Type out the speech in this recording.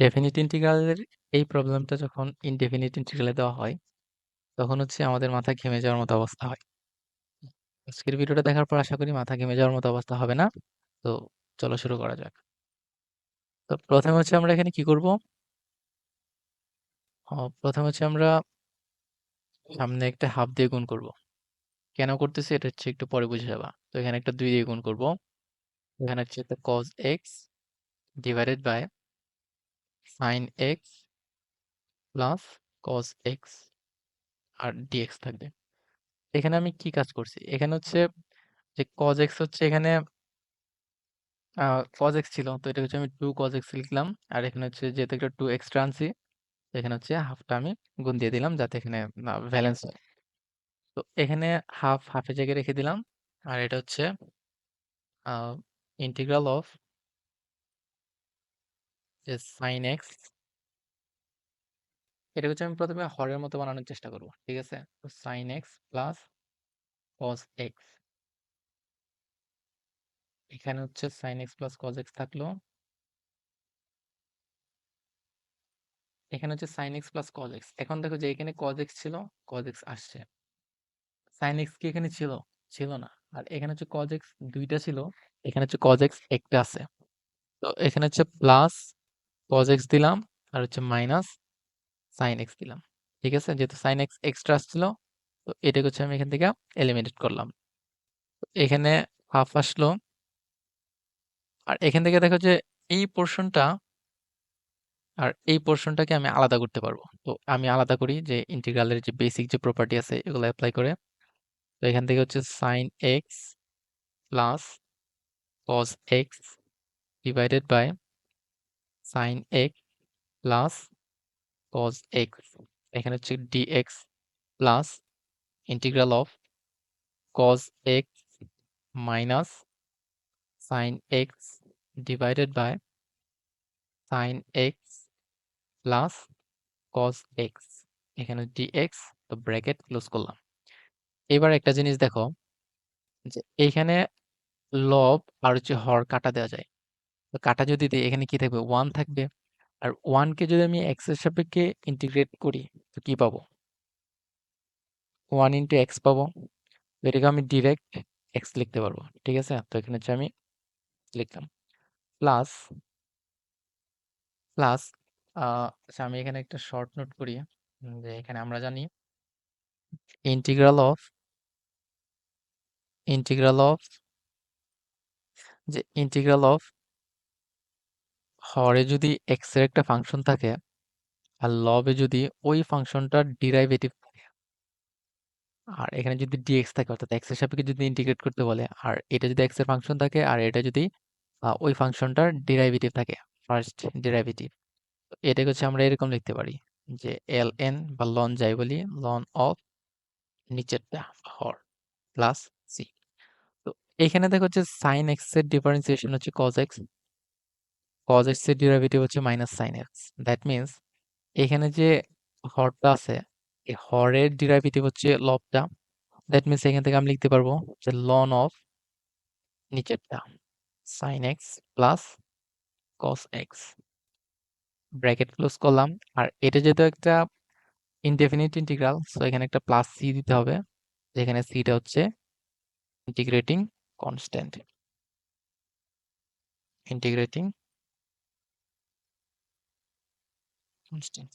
Definite ইন্টিগ্রালের এই প্রবলেমটা যখন ইনডেফিনিট ইন্টিগ্রালে দেওয়া হয়, তখন হচ্ছে আমাদের মাথা ঘেমে যাওয়ার মতো অবস্থা হয়। আজকের ভিডিওটা দেখার পর আশা করি মাথা ঘেমে যাওয়ার মতো অবস্থা হবে না। তো চলো শুরু করা যাক। তো প্রথমে হচ্ছে আমরা এখানে কি করব? ১ম হচ্ছে আমরা সামনে একটা হাফ দিয়ে গুণ করব। কেন করতেছি এটা হচ্ছে একটু পরে বুঝে যাবা। তো এখানে একটা দুই দিয়ে গুণ করব। এখানে হচ্ছে cos x divided by sin x plus cos x আর dx থাকবে। এখানে আমি কি কাজ করছি? এখানে হচ্ছে যে cos x হচ্ছে এখানে cos x ছিল। তো এটা হচ্ছে আমি 2 cos x লিখলাম। আর এখানে হচ্ছে যেহেতু একটা 2 এক্সট্রা আনছি, এখানে হচ্ছে হাফটা আমি গুণ দিয়ে দিলাম যাতে এখানে ব্যালেন্স হয়। তো এখানে হাফ হাফের জায়গায় রেখে দিলাম। আর এটা হচ্ছে ইন্টিগ্রাল অফ যে sin x এটা হচ্ছে আমি ১ম এ হরের মতো বানানোর চেষ্টা করব। ঠিক আছে? তো sin x plus cos x এখানে হচ্ছে sin x প্লাস x থাকল। এখানে হচ্ছে sin x প্লাস x। এখন দেখো যে এখানে cos x ছিল, cos x আসছে। sin x কি এখানে ছিল? ছিল না। আর এখানে হচ্ছে cos x ২ টা ছিল, এখানে হচ্ছে cos x একটা আছে। তো এখানে হচ্ছে প্লাস cos x দিলাম আর হচ্ছে মাইনাস sin x দিলাম। ঠিক আছে? যেহেতু sin x এক্সট্রা আসছিল, তো এটাকে হচ্ছে আমি এখান থেকে এলিমিনেট করলাম। এখানে হাফ আসলো। আর এখান থেকে দেখো যে এই পোরশনটা আর এই পোরশনটাকে আমি আলাদা করতে পারব। তো আমি আলাদা করি যে ইন্টিগ্রালের যে বেসিক যে প্রপার্টি আছে এগুলো এপ্লাই করে। তো এখান থেকে হচ্ছে sin x plus cos x divided by sin x plus cos x এখানে হচ্ছে dx plus integral of cos x minus sin x divided by sin x plus cos x এখানে dx, তো ব্র্যাকেট ক্লোজ করলাম। এবার একটা জিনিস দেখো, যে এইখানে লব আর হচ্ছে হর কাটা দেওয়া যায়। তো কাটা যদি দেই, এখানে কি থাকবে? ওয়ান থাকবে। আর ওয়ানকে যদি আমি এর সাপেক্ষে ইন্টিগ্রেট করি, তো কি পাবো? ওয়ান ইনটু এক্স পাবো। তো এটাকে আমি ডিরেক্ট এক্স লিখতে পারব। ঠিক আছে? তো এখানে হচ্ছে আমি লিখলাম। প্লাস প্লাস আচ্ছা আমি এখানে একটা শর্ট নোট করি যে এখানে আমরা জানি ইন্টিগ্রাল অফ ইন্টিগ্রাল অফ যে ইন্টিগ্রাল অফ হরে যদি এক্সের একটা ফাংশন থাকে, আর লবে যদি ওই ফাংশনটার ডেরিভেটিভ থাকে, আর এখানে যদি dx থাকে, অর্থাৎ এক্সের সাপেক্ষে যদি ইন্টিগ্রেট করতে বলে, আর এটা যদি x এর ফাংশন থাকে, আর এটা যদি ওই ফাংশনটার ডেরিভেটিভ থাকে ফার্স্ট ডেরিভেটিভ এটাকে হচ্ছে আমরা এরকম লিখতে পারি যে এল এন বা লন যাই বলি লন অফ নিচেরটা হর প্লাস সি তো এখানে দেখো হচ্ছে সাইন এক্সের ডিফারেন্সিয়েশন হচ্ছে কজ x cos x এর ডেরিভেটিভ হচ্ছে minus sin x that means এখানে যে হরটা আছে এই হরের ডেরিভেটিভ হচ্ছে লবটা দ্যাট মিন্স এখান থেকে আমি লিখতে পারব যে লন অফ নিচেরটা sin x plus cos x bracket close করলাম। আর এটা যেহেতু একটা ইনডেফিনিট ইন্টিগ্রাল সো এখানে একটা প্লাস সি দিতে হবে, যেখানে সিটা হচ্ছে ইন্টিগ্রেটিং কনস্ট্যান্ট ইন্টিগ্রেটিং কনস্ট্যান্ট